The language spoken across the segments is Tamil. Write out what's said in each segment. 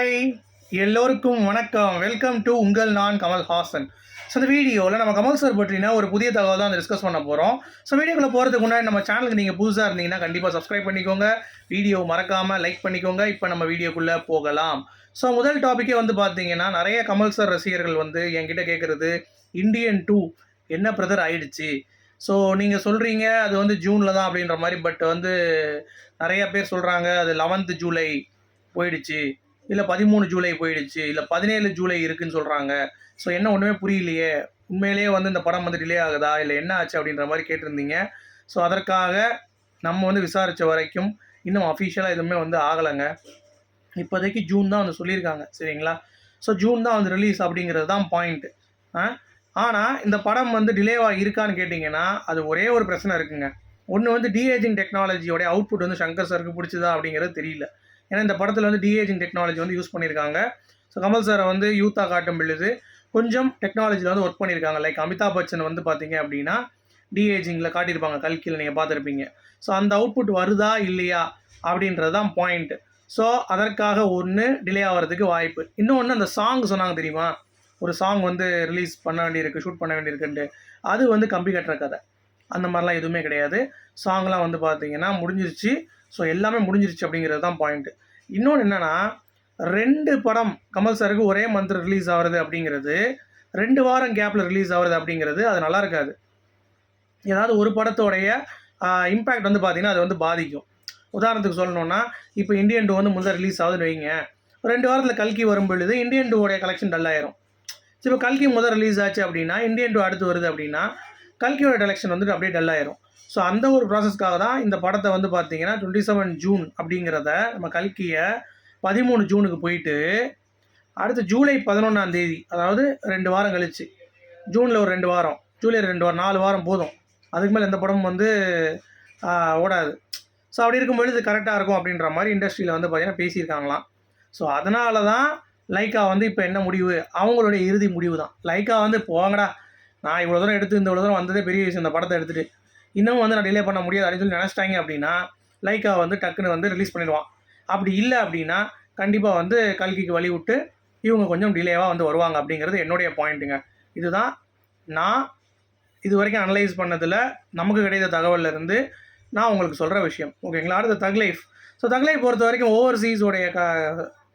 ஹாய் எல்லோருக்கும் வணக்கம். வெல்கம் டு உங்கள் நான் கமல் ஹாசன். ஸோ இந்த வீடியோவில் நம்ம கமல் சார் பற்றினா ஒரு புதிய தகவல் தான் டிஸ்கஸ் பண்ண போகிறோம் ஸோ வீடியோக்குள்ளே போகிறதுக்கு முன்னாடி நம்ம சேனலுக்கு நீங்கள் புதுசாக இருந்தீங்கன்னா கண்டிப்பாக சப்ஸ்கிரைப் பண்ணிக்கோங்க. வீடியோ மறக்காமல் லைக் பண்ணிக்கோங்க. இப்போ நம்ம வீடியோக்குள்ளே போகலாம். ஸோ முதல் டாப்பிக்கே வந்து பார்த்தீங்கன்னா நிறைய கமல் சார் ரசிகர்கள் வந்து என்கிட்ட கேட்குறது இந்தியன் டூ என்ன பிரதர் ஆயிடுச்சு? ஸோ நீங்கள் சொல்கிறீங்க அது வந்து ஜூனில் தான் அப்படின்ற மாதிரி பட் வந்து நிறைய பேர் சொல்கிறாங்க அது லெவன்த்து ஜூலை போயிடுச்சு. இல்லை பதிமூணு ஜூலை போயிடுச்சு இல்லை பதினேழு ஜூலை இருக்குன்னு சொல்கிறாங்க ஸோ என்ன ஒன்றுமே புரியலையே. உண்மையிலேயே வந்து இந்த படம் வந்து டிலே ஆகுதா? இல்லை என்ன ஆச்சு அப்படின்ற மாதிரி கேட்டிருந்தீங்க. ஸோ அதற்காக நம்ம வந்து விசாரித்த வரைக்கும் இன்னும் அஃபிஷியலாக எதுவுமே வந்து ஆகலைங்க. இப்போதைக்கு ஜூன் தான் வந்து சொல்லியிருக்காங்க சரிங்களா? ஸோ ஜூன் தான் வந்து ரிலீஸ் அப்படிங்கிறது தான் பாயிண்ட்டு ஆ? ஆனால் இந்த படம் வந்து டிலேவாக இருக்கான்னு கேட்டிங்கன்னா அது ஒரே ஒரு பிரச்சனை இருக்குங்க. ஒன்று வந்து டிஏஜிங் டெக்னாலஜியோடைய அவுட்புட் வந்து சங்கர் சருக்கு பிடிச்சதா அப்படிங்கிறது தெரியல. ஏன்னா இந்த படத்தில் வந்து டிஏஜிங் டெக்னாலஜி வந்து யூஸ் பண்ணியிருக்காங்க. ஸோ கமல் சாரை வந்து யூத்தாக காட்டும் பொழுது கொஞ்சம் டெக்னாலஜியில் வந்து ஒர்க் பண்ணியிருக்காங்க. லைக் அமிதாப் பச்சன் வந்து பார்த்தீங்க அப்படின்னா டிஏஜிங்கில் காட்டியிருப்பாங்க. கல்கியில் நீங்கள் பார்த்துருப்பீங்க. ஸோ அந்த அவுட்புட் வருதா இல்லையா அப்படின்றது தான் பாயிண்ட் ஸோ அதற்காக ஒன்று டிலே ஆகிறதுக்கு வாய்ப்பு. இன்னொன்று அந்த சாங் சொன்னாங்க தெரியுமா? ஒரு சாங் வந்து ரிலீஸ் பண்ண வேண்டியிருக்கு ஷூட் பண்ண வேண்டியிருக்குன்ட்டு. அது வந்து கம்பி கட்டுற கதை. அந்த மாதிரிலாம் எதுவுமே கிடையாது. சாங்லாம் வந்து பார்த்தீங்கன்னா முடிஞ்சிருச்சு. ஸோ எல்லாமே முடிஞ்சிருச்சு அப்படிங்கிறது தான் பாயிண்ட்டு இன்னொன்று என்னென்னா ரெண்டு படம் கமல் சாருக்கு ஒரே மந்த் ரிலீஸ் ஆகிறது அப்படிங்கிறது ரெண்டு வாரம் கேப்பில் ரிலீஸ் ஆகிறது அப்படிங்கிறது அது நல்லா இருக்காது. ஏதாவது ஒரு படத்தோடைய இம்பேக்ட் வந்து பார்த்தீங்கன்னா அது வந்து பாதிக்கும். உதாரணத்துக்கு சொல்லணும்னா இப்போ இந்தியன் டூ வந்து முதல் ரிலீஸ் ஆகுதுன்னு வைங்க. ரெண்டு வாரத்தில் கல்கி வரும் பொழுது இந்தியன் டூவோடைய கலெக்ஷன் டல்லாயிரும் ஸோ இப்போ கல்கி முதல் ரிலீஸ் ஆச்சு அப்படின்னா இந்தியன் டூ அடுத்து வருது அப்படின்னா கல்கியோட கலெக்ஷன் வந்துட்டு அப்படியே டல்லாயிரும் ஸோ அந்த ஒரு ப்ராசஸ்க்காக தான் இந்த படத்தை வந்து பார்த்தீங்கன்னா டுவெண்ட்டி செவன் ஜூன் அப்படிங்கிறத நம்ம கல்கியை பதிமூணு ஜூனுக்கு போயிட்டு அடுத்து ஜூலை பதினொன்றாம் தேதி அதாவது ரெண்டு வாரம் கழிச்சு ஜூனில் ஒரு ரெண்டு வாரம் ஜூலை ரெண்டு வாரம் நாலு வாரம் போதும். அதுக்கு மேலே எந்த படமும் வந்து ஓடாது. ஸோ அப்படி இருக்கும்பொழுது கரெக்டாக இருக்கும் அப்படின்ற மாதிரி இண்டஸ்ட்ரியில் வந்து பார்த்தீங்கன்னா பேசியிருக்காங்களாம். ஸோ அதனால தான் லைக்கா வந்து இப்போ என்ன முடிவு? அவங்களுடைய இறுதி முடிவு தான் லைக்கா வந்து போங்கடா நான் இவ்வளோ தூரம் எடுத்து இந்த இவ்வளோ தூரம் வந்ததே பெரிய விஷயம். இந்த படத்தை எடுத்துகிட்டு இன்னும் வந்து நான் டிலே பண்ண முடியாது அப்படின்னு சொல்லி நினச்சிட்டாங்க அப்படின்னா லைக்கா வந்து டக்குன்னு வந்து ரிலீஸ் பண்ணிடுவான். அப்படி இல்லை அப்படின்னா கண்டிப்பாக வந்து கல்கிக்கு வழி விட்டு இவங்க கொஞ்சம் டிலேவாக வந்து வருவாங்க அப்படிங்கிறது என்னுடைய பாயிண்ட்டுங்க இதுதான் நான் இது வரைக்கும் அனலைஸ் பண்ணதில் நமக்கு கிடைத்த தகவல்ல இருந்து நான் உங்களுக்கு சொல்கிற விஷயம். ஓகேங்களா அடுத்த தக்லைஃப் ஸோ தக்லைஃப் பொறுத்த வரைக்கும் ஓவர்சீஸோடைய க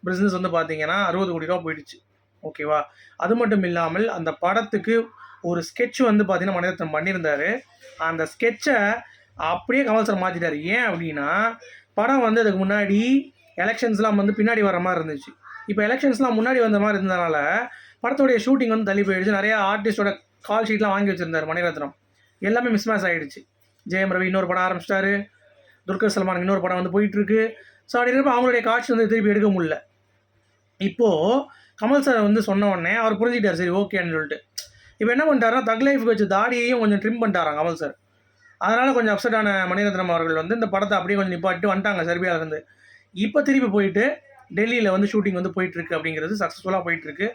பிஸ்னஸ் வந்து பார்த்தீங்கன்னா அறுபது கோடி ரூபா போயிடுச்சு. ஓகேவா அது மட்டும் இல்லாமல் அந்த படத்துக்கு ஒரு ஸ்கெட்ச் வந்து பார்த்தீங்கன்னா மணிரத்னம் பண்ணியிருந்தாரு. அந்த ஸ்கெட்சை அப்படியே கமல் சார் மாற்றிட்டார் ஏன் அப்படின்னா படம் வந்து அதுக்கு முன்னாடி எலெக்ஷன்ஸ்லாம் வந்து பின்னாடி வர மாதிரி இருந்துச்சு. இப்போ எலெக்ஷன்ஸ்லாம் முன்னாடி வந்த மாதிரி இருந்ததுனால படத்துடைய ஷூட்டிங் வந்து தள்ளி போயிடுச்சு. நிறையா ஆர்டிஸ்டோட கால் ஷீட்லாம் வாங்கி வச்சிருந்தாரு மணிரத்னம். எல்லாமே மிஸ்மேஸ் ஆகிடுச்சு ஜெயம் ரவி இன்னொரு படம் ஆரம்பிச்சிட்டாரு. துர்கர் சல்மான் இன்னொரு படம் வந்து போயிட்டுருக்கு. ஸோ அப்படி இருக்கிறப்ப அவங்களுடைய காட்சி வந்து திருப்பி எடுக்க முடியல. இப்போது கமல் சார் வந்து சொன்ன உடனே அவர் புரிஞ்சுக்கிட்டார். சரி ஓகேன்னு சொல்லிட்டு. இப்போ என்ன பண்ணிட்டாருன்னா தக் லைஃப்க்கு வச்ச தாடியையும் கொஞ்சம் ட்ரிம் பண்ணிட்டாராங்க கமல் சார் அதனால் கொஞ்சம் அப்செட் ஆன மணிரத்னம் அவர்கள் வந்து இந்த படத்தை அப்படியே கொஞ்சம் நிப்பாட்டு வந்துட்டாங்க செர்பியாவிலேருந்து இப்போ திருப்பி போயிட்டு டெல்லியில் வந்து ஷூட்டிங் வந்து போயிட்டுருக்கு அப்படிங்கிறது சக்ஸஸ்ஃபுல்லாக போயிட்டுருக்கு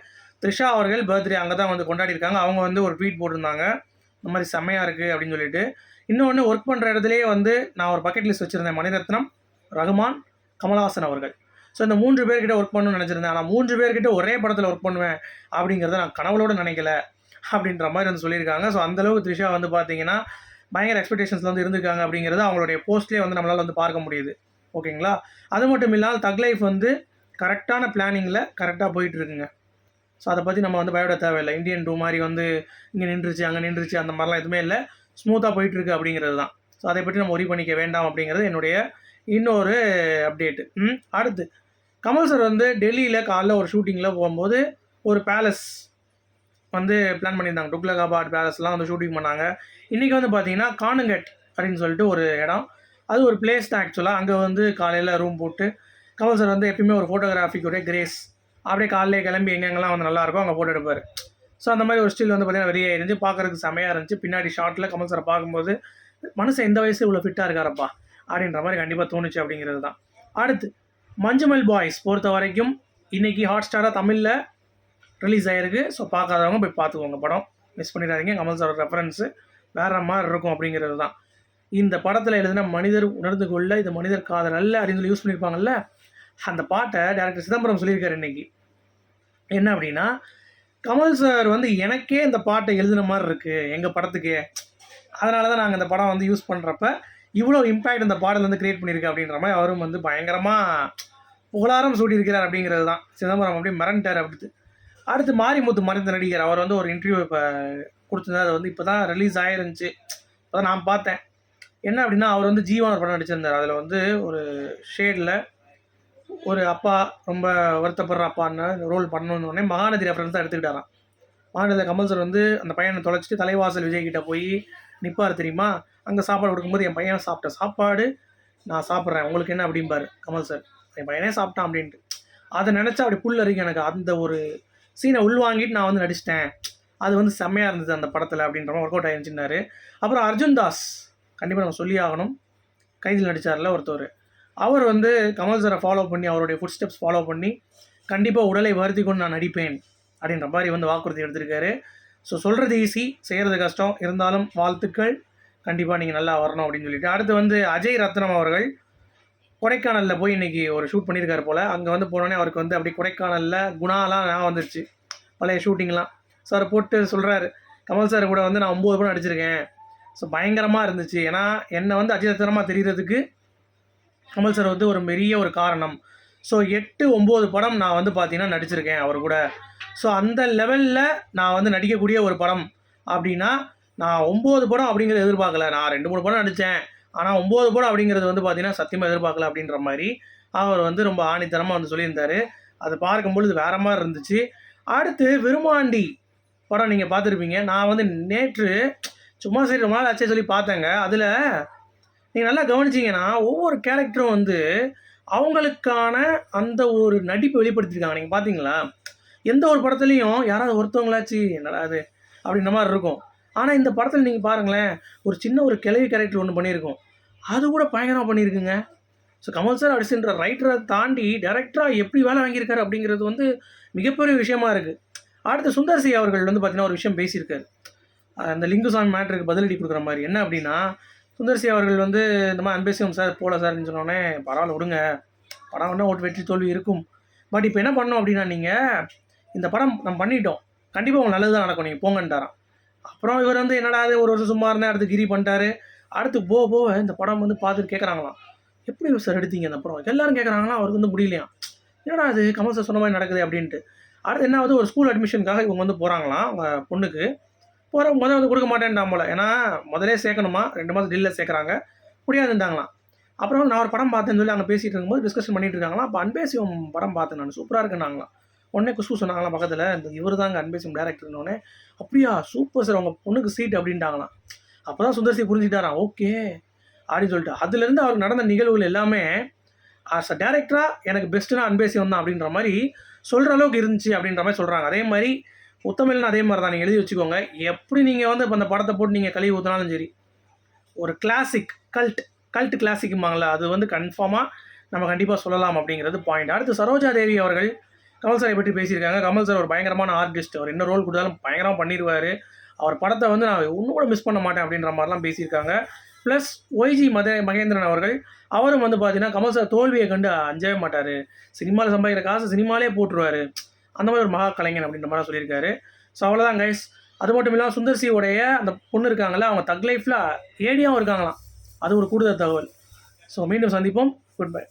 த்ரிஷா அவர்கள் பர்த்டே அங்கே தான் வந்து கொண்டாடிருக்காங்க அவங்க வந்து ஒரு ட்வீட் போட்டிருந்தாங்க. இந்த மாதிரி செம்மையாக இருக்குது அப்படின்னு சொல்லிட்டு. இன்னொன்று ஒர்க் பண்ணுற இடத்துலையே வந்து நான் ஒரு பக்கெட் லிஸ்ட் வச்சுருந்தேன். மணிரத்னம் ரகுமான் கமல்ஹாசன் அவர்கள். ஸோ இந்த மூன்று பேர்கிட்ட ஒர்க் பண்ணணும்னு நினச்சிருந்தேன். ஆனால் மூன்று பேர்கிட்ட ஒரே படத்தில் ஒர்க் பண்ணுவேன் அப்படிங்கிறத நான் கனவுளோடு நினைக்கல. அப்படின்ற மாதிரி வந்து சொல்லியிருக்காங்க. ஸோ அந்தளவுக்கு த்ரிஷா வந்து பார்த்தீங்கன்னா பயங்கர எக்ஸ்பெக்டேஷன்ஸில் வந்து இருந்திருக்காங்க அப்படிங்கிறது அவங்களுடைய போஸ்ட்லேயே வந்து நம்மளால் வந்து பார்க்க முடியுது. ஓகேங்களா அது மட்டும் இல்லாமல் தக் லைஃப் வந்து கரெக்டான பிளானிங்கில் கரெக்டாக போயிட்டு இருக்குங்க. ஸோ அதை பற்றி நம்ம வந்து பயப்பட தேவையில்லை. இந்தியன் டூ மாதிரி வந்து இங்கே நின்றுச்சு அங்கே நின்றுச்சு அந்த மாதிரிலாம் எதுவுமே இல்லை. ஸ்மூத்தாக போயிட்டுருக்கு அப்படிங்கிறது தான். ஸோ அதை பற்றி நம்ம ஒரி பண்ணிக்க வேண்டாம் அப்படிங்கிறது என்னுடைய இன்னொரு அப்டேட்டு அடுத்து. கமல் சார் வந்து டெல்லியில் காலைல ஒரு ஷூட்டிங்கில் போகும்போது ஒரு பேலஸ் வந்து பிளான் பண்ணியிருந்தாங்க. டுக்லகாபாட் பேலஸ்லாம் வந்து ஷூட்டிங் பண்ணாங்க. இன்றைக்கி வந்து பார்த்தீங்கன்னா கானுங்கட் அப்படின்னு சொல்லிட்டு ஒரு இடம். அது ஒரு பிளேஸ் தான் ஆக்சுவலாக அங்கே வந்து காலையில் ரூம் போட்டு கமல் சார் வந்து எப்பயுமே ஒரு ஃபோட்டோகிராஃபிக்குடைய கிரேஸ் அப்படியே காலையில் கிளம்பி எங்கெங்கெல்லாம் வந்து நல்லாயிருக்கும் அங்கே ஃபோட்டோ எடுப்பார். ஸோ அந்த மாதிரி ஒரு ஸ்டில் வந்து பார்த்தீங்கன்னா வெளியே இருந்துச்சு பார்க்கறதுக்கு செமையாக இருந்துச்சு. பின்னாடி ஷார்ட்டில் கமல் சார் பார்க்கும்போது மனுஷன் எந்த வயசு இவ்வளோ ஃபிட்டாக இருக்காரப்பா? அப்படின்ற மாதிரி கண்டிப்பாக தோணுச்சு அப்படிங்கிறது தான். அடுத்து மஞ்சுமல் பாய்ஸ் பொறுத்த வரைக்கும் இன்றைக்கி ஹாட் ஸ்டாராக தமிழில் ரிலீஸ் ஆகிருக்கு ஸோ பார்க்காதவங்க போய் பார்த்துக்கோங்க படம். மிஸ் பண்ணிடாதீங்க. கமல் சார் ரெஃபரன்ஸு வேற மாதிரி இருக்கும் அப்படிங்கிறது தான். இந்த படத்தில் எழுதின மனிதர் உணர்ந்து கொள்ள இது மனிதர் காதல் அல்ல அப்படின்னு சொல்லி யூஸ் பண்ணியிருப்பாங்கல்ல அந்த பாட்டை டேரக்டர் சிதம்பரம் சொல்லியிருக்காரு இன்னைக்கு. என்ன அப்படின்னா கமல் சார் வந்து எனக்கே இந்த பாட்டை எழுதின மாதிரி இருக்குது எங்கள் படத்துக்கே. அதனால தான் நாங்கள் இந்த படம் வந்து யூஸ் பண்ணுறப்ப இவ்வளோ இம்பேக்ட் இந்த பாடல் வந்து க்ரியேட் பண்ணியிருக்கு அப்படின்ற மாதிரி அவரும் வந்து பயங்கரமாக புகழாரம் சூட்டியிருக்கிறார் அப்படிங்கிறது தான். சிதம்பரம் அப்படியே மிரண்டார் அப்படின்னு அடுத்து மாரிமுத்து மறைந்த நடிகர் அவர் வந்து ஒரு இன்டர்வியூ இப்போ கொடுத்துருந்தார். அது வந்து இப்போ தான் ரிலீஸ் ஆயிருந்துச்சு. இப்போ தான் நான் பார்த்தேன். என்ன அப்படின்னா அவர் வந்து ஜீவன் ஒரு படம் நடிச்சிருந்தார். அதில் வந்து ஒரு ஷேடில் ஒரு அப்பா ரொம்ப வருத்தப்படுற அப்பான்னு ரோல் பண்ணணுன்னு உடனே மகாநதி ரெஃபரன்ஸ் தான் எடுத்துக்கிட்டாராம். மகாநதி கமல் சார் வந்து அந்த பையனை தொலைச்சிட்டு தலைவாசல் விஜய் கிட்ட போய் நிற்பார் தெரியுமா? அங்கே சாப்பாடு கொடுக்கும்போது என் பையன் சாப்பிட்ட சாப்பாடு நான் சாப்பிட்றேன். உங்களுக்கு என்ன அப்படிம்பாரு கமல் சார் என் பையனே சாப்பிட்டான் அப்படின்ட்டு. அதை நினச்சா அப்படி புல் அரிக்கும் எனக்கு அந்த ஒரு சீனை உள்வாங்கிட்டு நான் வந்து நடிச்சிட்டேன். அது வந்து செம்மையாக இருந்தது அந்த படத்தில் அப்படின்ற மாதிரி ஒர்க் அவுட் ஆயிருந்துச்சுன்னாரு. அப்புறம் அர்ஜுன் தாஸ் கண்டிப்பாக நம்ம சொல்லி ஆகணும். கைதில் நடித்தார்ல ஒருத்தர் அவர் வந்து கமல் சாரை ஃபாலோ பண்ணி அவருடைய ஃபுட் ஸ்டெப்ஸ் ஃபாலோ பண்ணி கண்டிப்பாக உடலை வருத்தி கொண்டு நான் நடிப்பேன் அப்படின்ற மாதிரி வந்து வாக்குறுதி எடுத்திருக்காரு. ஸோ சொல்கிறது ஈஸி செய்கிறது கஷ்டம். இருந்தாலும் வாழ்த்துக்கள். கண்டிப்பாக நீங்கள் நல்லா வரணும் அப்படின்னு சொல்லிட்டு. அடுத்து வந்து அஜய் ரத்னம் அவர்கள் கொடைக்கானலில் போய் இன்னைக்கு ஒரு ஷூட் பண்ணியிருக்காரு போல். அங்கே வந்து போனோடனே அவருக்கு வந்து அப்படி கொடைக்கானலில் குணாலாம் நான் வந்துருச்சு. பழைய ஷூட்டிங்லாம் சார் போட்டு சொல்கிறாரு கமல் சார் கூட வந்து நான் ஒம்பது படம் நடிச்சிருக்கேன் ஸோ பயங்கரமாக இருந்துச்சு. ஏன்னா என்னை வந்து அஜிதத்தனமாக தெரிகிறதுக்கு கமல் சார் வந்து ஒரு பெரிய ஒரு காரணம். ஸோ எட்டு ஒம்பது படம் நான் வந்து பார்த்தீங்கன்னா நடிச்சிருக்கேன் அவர் கூட. ஸோ அந்த லெவலில் நான் வந்து நடிக்கக்கூடிய ஒரு படம் அப்படின்னா நான் ஒம்பது படம் அப்படிங்கிறத எதிர்பார்க்கல. நான் ரெண்டு மூணு படம் நடித்தேன் ஆனால் ஒம்பது படம் அப்படிங்கிறது வந்து பார்த்தீங்கன்னா சத்தியமாக எதிர்பார்க்கல அப்படின்ற மாதிரி அவர் வந்து ரொம்ப ஆணித்தனமாக வந்து சொல்லியிருந்தாரு. அதை பார்க்கும்பொழுது வேற மாதிரி இருந்துச்சு. அடுத்து விருமாண்டி படம் நீங்கள் பார்த்துருப்பீங்க. நான் வந்து நேற்று சும்மா சரி ரொம்ப நாள் ஆச்சே சொல்லி பார்த்தேங்க. அதில் நீங்கள் நல்லா கவனிச்சிங்கன்னா ஒவ்வொரு கேரக்டரும் வந்து அவங்களுக்கான அந்த ஒரு நடிப்பை வெளிப்படுத்தியிருக்காங்க. நீங்கள் பார்த்தீங்களா எந்த ஒரு படத்துலையும் யாராவது ஒருத்தவங்களாச்சு என்னடா அது அப்படின்ற மாதிரி இருக்கும். ஆனால் இந்த படத்தில் நீங்கள் பாருங்களேன் ஒரு சின்ன ஒரு கிளவி கேரக்டர் ஒன்று பண்ணியிருக்கோம். அது கூட பயங்கரமாக பண்ணியிருக்குங்க. ஸோ கமல் சார் அப்படின்ற ரைட்டரை தாண்டி டேரக்டராக எப்படி வேலை வாங்கியிருக்காரு அப்படிங்கிறது வந்து மிகப்பெரிய விஷயமா இருக்குது அடுத்து சுந்தர் சி அவர்கள் வந்து பார்த்தீங்கன்னா ஒரு விஷயம் பேசியிருக்காரு. அந்த லிங்குசாமி மேட்ருக்கு பதிலடி கொடுக்குற மாதிரி. என்ன அப்படின்னா சுந்தர்சி அவர்கள் வந்து இந்த மாதிரி அன்பேசியம் சார் போல சார்னு சொன்னோடனே பரவாயில்ல விடுங்க. படம் வேணால் ஓட்டு வெற்றி தோல்வி இருக்கும். பட் இப்போ என்ன பண்ணோம் அப்படின்னா நீங்கள் இந்த படம் நம்ம பண்ணிட்டோம். கண்டிப்பாக உங்களுக்கு நல்லது தான் நடக்கும். நீங்கள் போங்கன்ட்டாராம். அப்புறம் இவர் வந்து என்னடா இது ஒரு வருஷம் சும்மா இருந்தேன் அடுத்து கிரி பண்ணிட்டாரு. அடுத்து போக போக இந்த படம் வந்து பார்த்துட்டு கேட்குறாங்களாம் எப்படி சார் எடுத்தீங்க அந்த படம்? எல்லாரும் கேட்குறாங்களா அவருக்கு வந்து முடியலையாம். என்னடா அது கமல் சார் சொன்ன மாதிரி நடக்குது அப்படின்ட்டு. அடுத்து என்ன ஆகுது ஒரு ஸ்கூல் அட்மிஷனுக்காக இவங்க வந்து போகிறாங்களாம் அவங்க பொண்ணுக்கு. போகிற முதல் வந்து கொடுக்க மாட்டேன்டான் போல. ஏன்னா முதலே சேர்க்கணுமா? ரெண்டு மாதம் டெல்லியில் சேர்க்குறாங்க. முடியாதுன்றாங்களாம் அப்புறம் நான் ஒரு படம் பார்த்தேன்னு சொல்லி அங்கே பேசிகிட்டு இருக்கும்போது டிஸ்கஷன் பண்ணிட்டு இருக்காங்களாம். அப்போ அன்பேசியம் படம் பார்த்தேன் நான். சூப்பராக இருக்குன்னாங்களாம். உடனே குஷ்பு சொன்னாங்களாம் பக்கத்தில் இந்த இவர் தாங்க அன்பேசியம் டேரக்டர்னோடனே அப்படியா சூப்பர் சார் உங்கள் பொண்ணுக்கு சீட் அப்படின்ட்டாங்களாம். அப்போ தான் சுந்தர்சி புரிஞ்சுட்டாராம் ஓகே அப்படின்னு சொல்லிட்டு. அதுலேருந்து அவருக்கு நடந்த நிகழ்வுகள் எல்லாமே ஆஸ் அ டேரக்டராக எனக்கு பெஸ்ட்டுனா அன்பேசி வந்தான் அப்படின்ற மாதிரி சொல்கிற அளவுக்கு இருந்துச்சு அப்படின்ற மாதிரி சொல்கிறாங்க அதே மாதிரி உத்தமிழ்னு அதே மாதிரி தான் நீங்கள் எழுதி வச்சுக்கோங்க. எப்படி நீங்கள் வந்து இப்போ அந்த படத்தை போட்டு நீங்கள் கழுவி ஊற்றினாலும் சரி ஒரு கிளாசிக் கல்ட் கல்ட் கிளாசிக்குமாங்களா அது வந்து கன்ஃபார்மாக நம்ம கண்டிப்பாக சொல்லலாம் அப்படிங்கிறது பாயிண்ட் அடுத்து சரோஜா தேவி அவர்கள் கமல் சாரை பற்றி பேசியிருக்காங்க. கமல் சார் ஒரு பயங்கரமான ஆர்டிஸ்ட் அவர் என்ன ரோல் கொடுத்தாலும் பயங்கரமாக பண்ணிடுவார். அவர் படத்தை வந்து நான் ஒன்றும் கூட மிஸ் பண்ண மாட்டேன் அப்படின்ற மாதிரிலாம் பேசியிருக்காங்க. ப்ளஸ் ஒய்ஜி மத மகேந்திரன் அவர்கள் அவரும் வந்து பார்த்தீங்கன்னா கமல் சார் தோல்வியை கண்டு அஞ்சவே மாட்டார். சினிமாவில் சம்பாதிக்கிற காசு சினிமாலே போட்டுருவார். அந்த மாதிரி ஒரு மகா கலைஞன் அப்படின்ற மாதிரி சொல்லியிருக்காரு. ஸோ அவ்வளோதான் கைஸ் அது மட்டும் இல்லாமல் சுந்தர்சியோடைய அந்த பொண்ணு இருக்காங்கல்ல அவங்க தக் லைஃப்பில் ஏடியாகவும் இருக்காங்களாம். அது ஒரு கூடுதல் தகவல். ஸோ மீண்டும் சந்திப்போம். Good bye